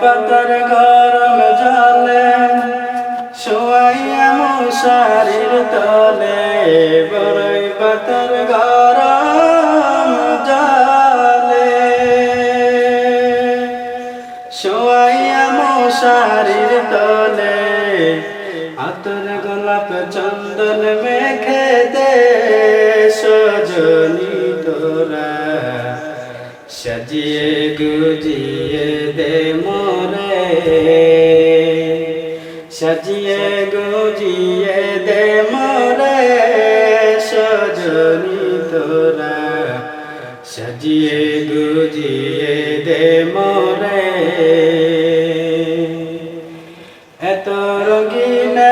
পাতার গরম জলে শোয়াইয়া মশারির তলে বড়ই পাতার গরম জলে শোয়াইয়া মশারির তলে, আতর গোলাপ চন্দন মেখে দে সজনি সাজিয়ে গুজিয়ে দে মোরে। সাজিয়ে গুজিয়ে দে মোরে, সজনি তোরা। সাজিয়ে গুজিয়ে দে মোরে। এত রঙিন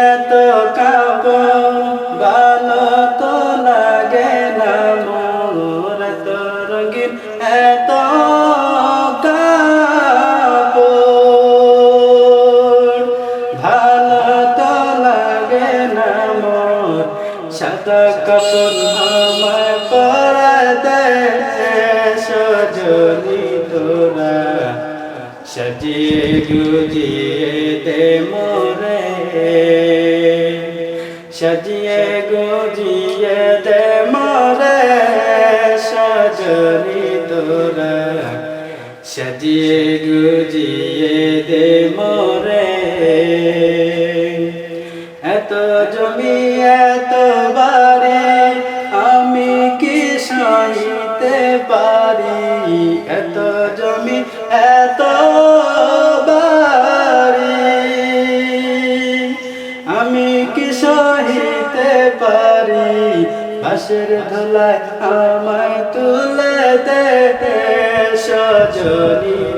লাগে না মোর সাদা কাপড় দে সজনি তোরা, সাজিয়ে গুজিয়ে দে মোরে। সাজিয়ে গুজিয়ে দে মোরে, সজনি তোরা, সাজিয়ে গুজিয়ে দে মোরে। এত জমি, এত বাড়ি, আমি কি সইতে পারি? এত জমি, এত বাড়ি, আমি কি সহিতে পারি? বাসের ধুলায় আমায় তুলে দে সজনি।